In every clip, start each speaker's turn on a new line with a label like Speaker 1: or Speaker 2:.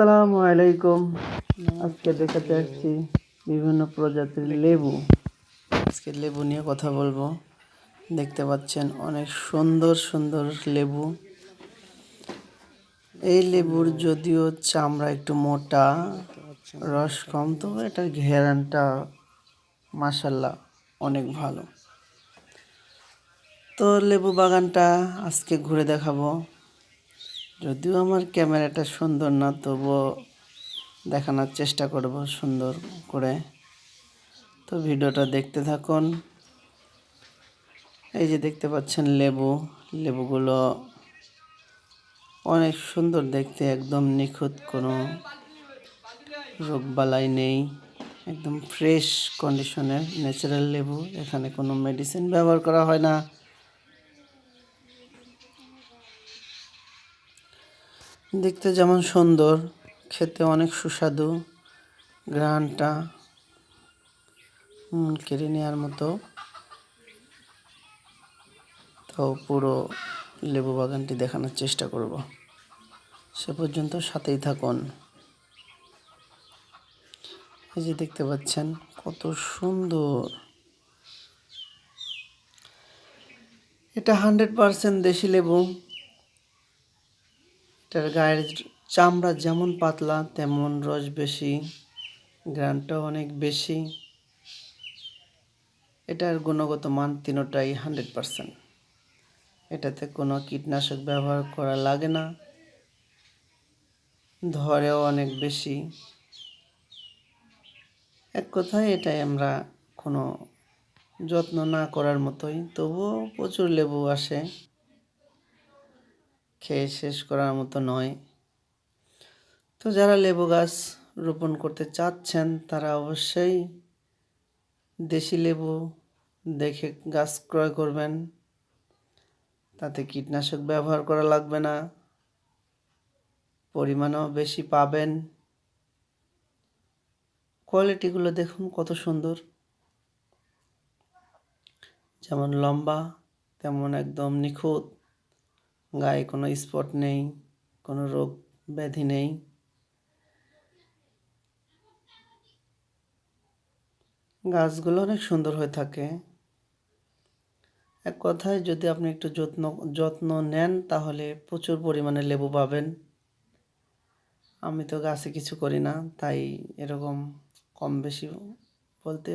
Speaker 1: আসসালামু আলাইকুম। আজকে দেখাতে আসছি বিভিন্ন প্রজাতির লেবু। আজকে লেবু নিয়ে কথা বলব। দেখতে পাচ্ছেন অনেক সুন্দর সুন্দর লেবু। এই লেবুর যদিও চামড়া একটু মোটা, রস কম, তবে এটার ঘেরানটা মাসাল্লাহ অনেক ভালো। তো লেবু বাগানটা আজকে ঘুরে দেখাবো। যদিও আমার ক্যামেরাটা সুন্দর না, তবুও দেখানোর চেষ্টা করব সুন্দর করে। তো ভিডিওটা দেখতে থাকুন। এই যে দেখতে পাচ্ছেন লেবু, লেবুগুলো অনেক সুন্দর দেখতে, একদম নিখুঁত, কোনো রোগবালাই নেই, একদম ফ্রেশ কন্ডিশনের, ন্যাচারাল লেবু, এখানে কোনো মেডিসিন ব্যবহার করা হয় না। দেখতে যেমন সুন্দর, খেতে অনেক সুস্বাদু গ্রানটা কেড়ে নেওয়ার মতো। তো পুরো লেবু বাগানটি দেখানোর চেষ্টা করব। সে পর্যন্ত সাথেই থাকুন। এই যে দেখতে পাচ্ছেন, কত সুন্দর। এটা হান্ড্রেড পারসেন্ট দেশি লেবু। এটার গায়ের চামড়া যেমন পাতলা, তেমন রস বেশি গ্রানটাও অনেক বেশি। এটার গুণগত মান তিনোটাই হান্ড্রেড পারসেন্ট। এটাতে কোনো কীটনাশক ব্যবহার করা লাগে না। ধরেও অনেক বেশি। এক কথায় এটাই আমরা কোনো যত্ন না করার মতোই, তবুও প্রচুর লেবু আসে। খেয়ে শেষ করার মতো নয়। তো যারা লেবু গাছ রোপণ করতে চাচ্ছেন, তারা অবশ্যই দেশি লেবু দেখে গাছ ক্রয় করবেন। তাতে কীটনাশক ব্যবহার করা লাগবে না। পরিমাণও বেশি পাবেন। কোয়ালিটিগুলো দেখুন কত সুন্দর। যেমন লম্বা, তেমন একদম নিখুঁত। গায়ে কোনো স্পট নেই, কোনো রোগ ব্যাধি নেই। গাছগুলো অনেক সুন্দর হয়ে থাকে। এক কথায় যদি আপনি একটু যত্ন যত্ন নেন তাহলে প্রচুর পরিমাণে লেবু পাবেন। আমি তো গাছে কিছু করি না, তাই এরকম কম বেশি বলতে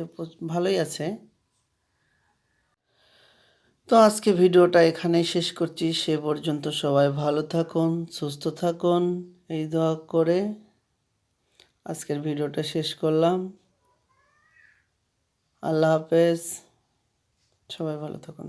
Speaker 1: ভালোই আছে। তো আজকে ভিডিওটা এখানেই শেষ করছি। সে পর্যন্ত সবাই ভালো থাকুন, সুস্থ থাকুন। এই দোয়া করে আজকের ভিডিওটা শেষ করলাম। আল্লাহ হাফেজ। সবাই ভালো থাকুন।